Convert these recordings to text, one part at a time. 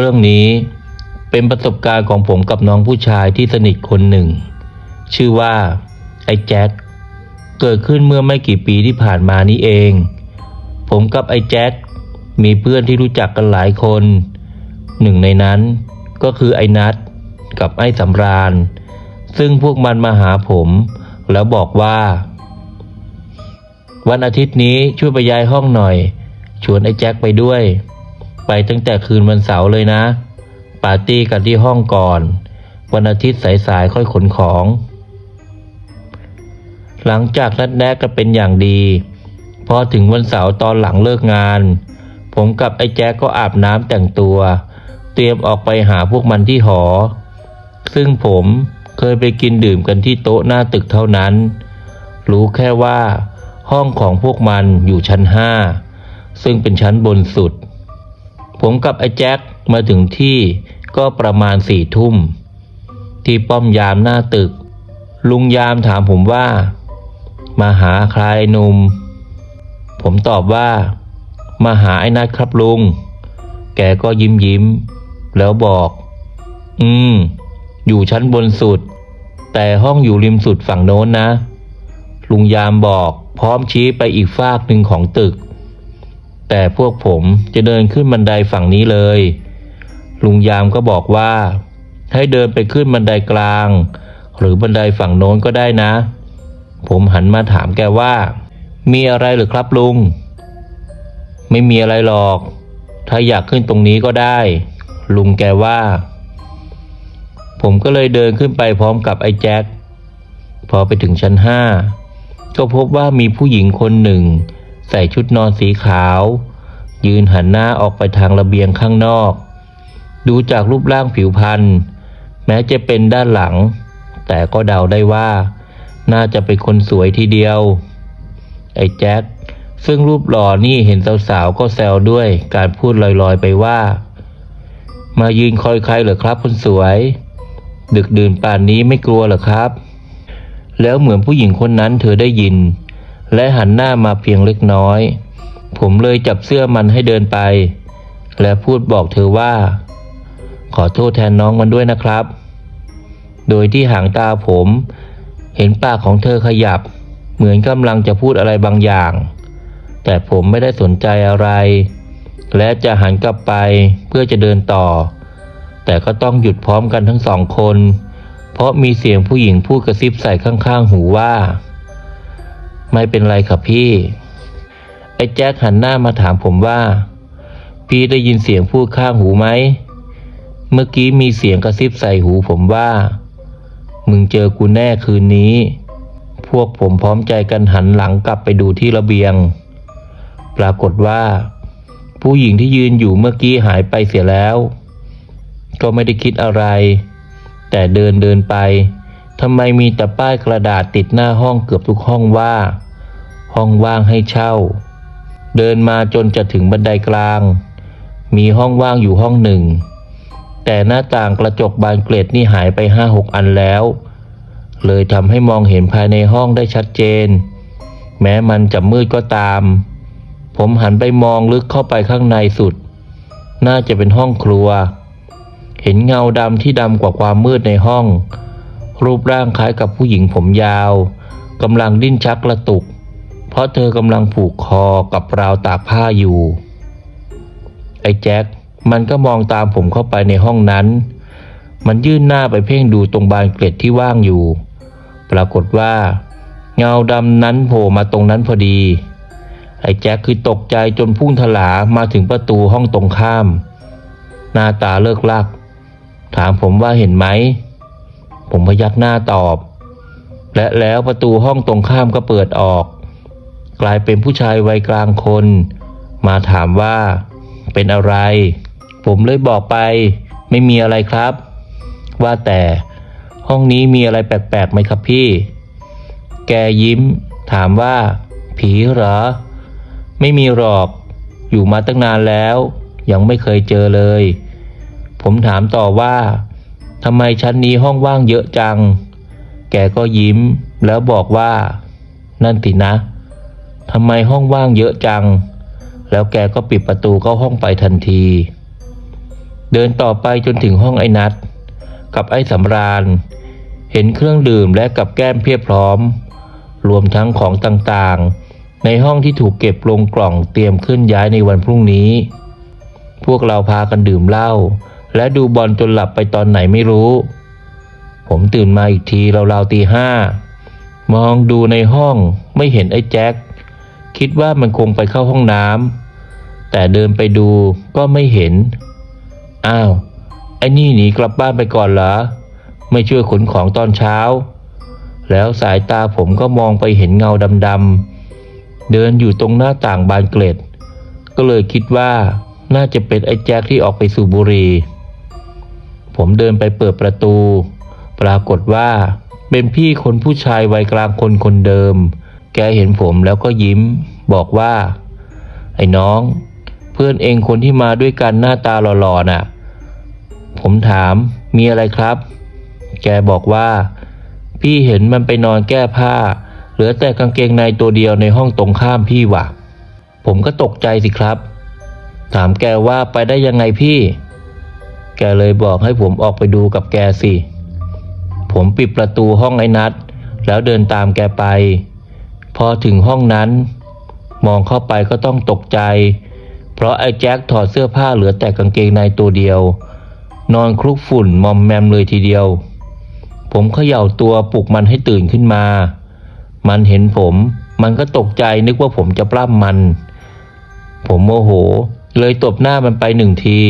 รื่องนี้เป็นประสบการณ์ของผมกับน้องผู้ชายที่สนิทคนหนึ่ง ชื่อว่าไอ้แจ็คเกิดขึ้นเมื่อไม่กี่ปีที่ผ่านมานี้เอง ผมกับไอ้แจ็คมีเพื่อนที่รู้จักกันหลายคน หนึ่งในนั้นก็คือไอ้นัทกับไอ้สำราญ ซึ่งพวกมันมาหาผม แล้วบอกว่า วันอาทิตย์นี้ช่วยไปย้ายห้องหน่อย ชวนไอ้แจ็คไปด้วย ไปตั้งแต่คืนวันเสาร์เลยนะ ปาร์ตี้กันที่ห้องก่อน วันอาทิตย์สายๆค่อยขนของ หลังจากนัดแนะกันเป็นอย่างดี พอถึงวันเสาร์ตอนหลังเลิกงาน ผมกับไอ้แจ๊กก็อาบน้ำแต่งตัว เตรียมออกไปหาพวกมันที่หอ ซึ่งผมเคยไปกินดื่มกันที่โต๊ะหน้าตึกเท่านั้น รู้แค่ว่าห้องของพวกมันอยู่ชั้นห้าซึ่งเป็นชั้นบนสุด ผมกับไอ้แจ็คมาถึงที่ก็ประมาณสี่ทุ่ม ที่ป้อมยามหน้าตึก ลุงยามถามผมว่า มาหาใครหนุ่ม ผมตอบว่า มาหาไอ้นัดครับลุง แกก็ยิ้มยิ้ม แล้วบอก อืม อยู่ชั้นบนสุด แต่ห้องอยู่ริมสุดฝั่งโน้นนะ ลุงยามบอกพร้อมชี้ไปอีกฟากหนึ่งของตึก แต่พวกผมจะเดินขึ้นบันไดฝั่งนี้เลย ลุงยามก็บอกว่า ให้เดินไปขึ้นบันไดกลาง หรือบันไดฝั่งโน้นก็ได้นะ ผมหันมาถามแกว่า มีอะไรหรือครับลุง ไม่มีอะไรหรอก ถ้าอยากขึ้นตรงนี้ก็ได้ ลุงแกว่า ผมก็เลยเดินขึ้นไปพร้อมกับไอ้แจ็คพอไปถึงชั้นห้าก็พบว่ามีผู้หญิงคนหนึ่ง ใส่ชุดนอนสีขาว ยืนหันหน้าออกไปทางระเบียงข้างนอก ดูจากรูปร่างผิวพรรณแม้จะเป็นด้านหลัง แต่ก็เดาได้ว่า น่าจะเป็นคนสวยทีเดียว ไอ้แจ็คซึ่งรูปหล่อนี่เห็นสาวๆก็แซวด้วยการพูดลอยๆไปว่า มายืนคอยใครเหรอครับคนสวย ดึกดื่นป่านนี้ไม่กลัวเหรอครับ แล้วเหมือนผู้หญิงคนนั้นเธอได้ยิน และหันหน้ามาเพียงเล็กน้อย ผมเลยจับเสื้อมันให้เดินไป และพูดบอกเธอว่า ขอโทษแทนน้องมันด้วยนะครับ โดยที่หางตาผม เห็นปากของเธอขยับ เหมือนกำลังจะพูดอะไรบางอย่าง แต่ผมไม่ได้สนใจอะไร และจะหันกลับไปเพื่อจะเดินต่อ แต่ก็ต้องหยุดพร้อมกันทั้งสองคน เพราะมีเสียงผู้หญิงพูดกระซิบใส่ข้างๆหูว่า ไม่เป็นไรครับพี่ ไอ้แจ็คหันหน้ามาถามผมว่า พี่ได้ยินเสียงพูดข้างหูไหม เมื่อกี้มีเสียงกระซิบใส่หูผมว่า มึงเจอกูแน่คืนนี้ พวกผมพร้อมใจกันหันหลังกลับไปดูที่ระเบียง ปรากฏว่า ผู้หญิงที่ยืนอยู่เมื่อกี้หายไปเสียแล้ว ก็ไม่ได้คิดอะไร แต่เดินเดินไป ทำไมมีแต่ป้ายกระดาษติดหน้าห้องเกือบทุกห้องว่า ห้องว่างให้เช่า เดินมาจนจะถึงบันไดกลาง มีห้องว่างอยู่ห้องหนึ่ง แต่หน้าต่างกระจกบานเกล็ดนี่หายไปห้าหกอันแล้ว เลยทำให้มองเห็นภายในห้องได้ชัดเจน แม้มันจะมืดก็ตาม ผมหันไปมองลึกเข้าไปข้างในสุด น่าจะเป็นห้องครัว เห็นเงาดำที่ดำกว่าความมืดในห้อง รูปร่างคล้ายกับผู้หญิงผมยาวกำลังดิ้นชักกระตุก เพราะเธอกำลังผูกคอกับราวตากผ้าอยู่ ไอ้แจ็คมันก็มองตามผมเข้าไปในห้องนั้น มันยื่นหน้าไปเพ่งดูตรงบานเกล็ดที่ว่างอยู่ ปรากฏว่า เงาดำนั้นโผล่มาตรงนั้นพอดี ไอ้แจ็คคือตกใจจนพุ่งถลามาถึงประตูห้องตรงข้าม หน้าตาเลิกลัก ถามผมว่าเห็นไหม ผมพยักหน้าตอบ และแล้วประตูห้องตรงข้ามก็เปิดออก กลายเป็นผู้ชายวัยกลางคน มาถามว่า เป็นอะไร ผมเลยบอกไป ไม่มีอะไรครับ ว่าแต่ห้องนี้มีอะไรแปลกๆไหมครับพี่ แกยิ้ม ถามว่า ผีเหรอ ไม่มีหรอก อยู่มาตั้งนานแล้ว ยังไม่เคยเจอเลย ผมถามต่อว่า ทำไมชั้นนี้ห้องว่างเยอะจัง แกก็ยิ้ม แล้วบอกว่า นั่นสินะ ทำไมห้องว่างเยอะจัง แล้วแกก็ปิดประตูเข้าห้องไปทันที เดินต่อไปจนถึงห้องไอ้นัด กับไอ้สำราญ เห็นเครื่องดื่มและกับแก้มเพียบพร้อม รวมทั้งของต่างๆ ในห้องที่ถูกเก็บลงกล่องเตรียมขึ้นย้ายในวันพรุ่งนี้ พวกเราพากันดื่มเหล้า และดูบอลจนหลับไปตอนไหนไม่รู้ ผมตื่นมาอีกทีราวๆตีห้ามองดูในห้องไม่เห็นไอ้แจ็คคิดว่ามันคงไปเข้าห้องน้ำแต่เดินไปดูก็ไม่เห็น อ้าว ไอ้นี่หนีกลับบ้านไปก่อนเหรอ ไม่ช่วยขนของตอนเช้า แล้วสายตาผมก็มองไปเห็นเงาดำๆ เดินอยู่ตรงหน้าต่างบานเกล็ด ก็เลยคิดว่าน่าจะเป็นไอ้แจ็คที่ออกไปสูบบุหรี่ ผมเดินไปเปิดประตู ปรากฏว่า เป็นพี่คนผู้ชายวัยกลางคนคนเดิม แกเห็นผมแล้วก็ยิ้ม บอกว่า ไอ้น้อง เพื่อนเองคนที่มาด้วยกันหน้าตาหล่อๆน่ะ ผมถามมีอะไรครับ แกบอกว่า พี่เห็นมันไปนอนแก้ผ้า เหลือแต่กางเกงในตัวเดียวในห้องตรงข้ามพี่ว่ะผมก็ตกใจสิครับ ถามแกว่าไปได้ยังไงพี่ แกเลยบอกให้ผมออกไปดูกับแกสิ ผมปิดประตูห้องไอ้นัด แล้วเดินตามแกไป พอถึงห้องนั้น มองเข้าไปก็ต้องตกใจ เพราะไอ้แจ็คถอดเสื้อผ้าเหลือแต่กางเกงในตัวเดียว นอนคลุกฝุ่นมอมแมมเลยทีเดียว ผมเขย่าตัวปลุกมันให้ตื่นขึ้นมา มันเห็นผม มันก็ตกใจนึกว่าผมจะปล้ำมัน ผมโมโห เลยตบหน้ามันไปหนึ่งที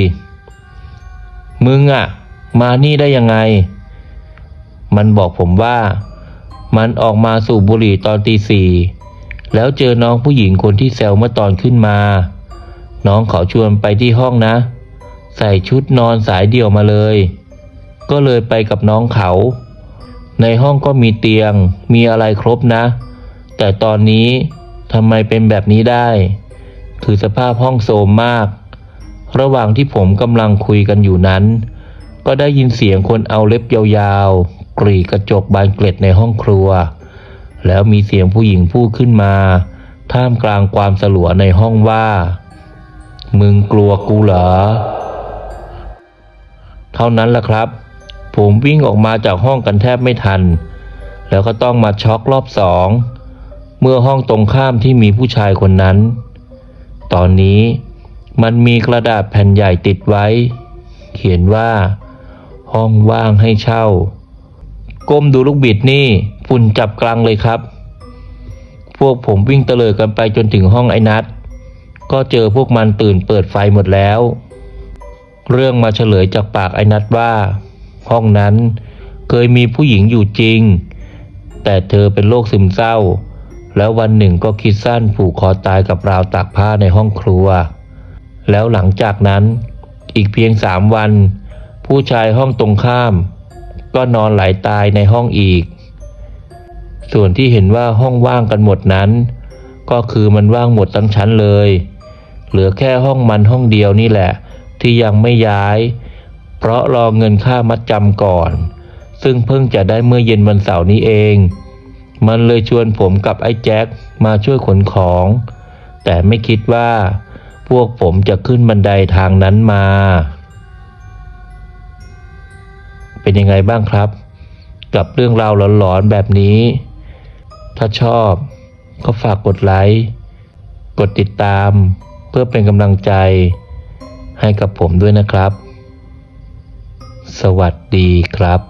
มึงอะมานี่ได้ยังไง มันบอกผมว่า มันออกมาสูบบุหรี่ตอนตีสี่แล้วเจอน้องผู้หญิงคนที่แซวเมื่อตอนขึ้นมา น้องเขาชวนไปที่ห้องนะ ใส่ชุดนอนสายเดี่ยวมาเลย ก็เลยไปกับน้องเขา ในห้องก็มีเตียง มีอะไรครบนะ แต่ตอนนี้ทำไมเป็นแบบนี้ได้ คือสภาพห้องโทรมมาก ระหว่างที่ผมกำลังคุยกันอยู่นั้น ก็ได้ยินเสียงคนเอาเล็บยาวๆ กรีดกระจกบานเกล็ดในห้องครัว แล้วมีเสียงผู้หญิงพูดขึ้นมา ท่ามกลางความสลัวในห้องว่า มึงกลัวกูเหรอ เท่านั้นแหละครับ ผมวิ่งออกมาจากห้องกันแทบไม่ทัน แล้วก็ต้องมาช็อกรอบสอง เมื่อห้องตรงข้ามที่มีผู้ชายคนนั้น ตอนนี้ มันมีกระดาษแผ่นใหญ่ติดไว้ เขียนว่า ห้องว่างให้เช่า ก้มดูลูกบิดนี่ฝุ่นจับกลางเลยครับ พวกผมวิ่งเตลิดกันไปจนถึงห้องไอ้นัด ก็เจอพวกมันตื่นเปิดไฟหมดแล้ว เรื่องมาเฉลยจากปากไอ้นัดว่า ห้องนั้นเคยมีผู้หญิงอยู่จริง แต่เธอเป็นโรคซึมเศร้า แล้ววันหนึ่งก็คิดสั้นผูกคอตายกับราวตากผ้าในห้องครัว แล้วหลังจากนั้นอีกเพียงสามวัน ผู้ชายห้องตรงข้าม ก็นอนไหลตายในห้องอีก ส่วนที่เห็นว่าห้องว่างกันหมดนั้น ก็คือมันว่างหมดทั้งชั้นเลย เหลือแค่ห้องมันห้องเดียวนี่แหละ ที่ยังไม่ย้าย เพราะรอเงินค่ามัดจำก่อน ซึ่งเพิ่งจะได้เมื่อเย็นวันเสาร์นี้เอง มันเลยชวนผมกับไอ้แจ็คมาช่วยขนของ แต่ไม่คิดว่า พวกผมจะขึ้นบันไดทางนั้นมา เป็นยังไงบ้างครับ กับเรื่องราวหลอนๆแบบนี้ ถ้าชอบก็ฝากกดไลค์ กดติดตาม เพื่อเป็นกำลังใจให้กับผมด้วยนะครับ สวัสดีครับ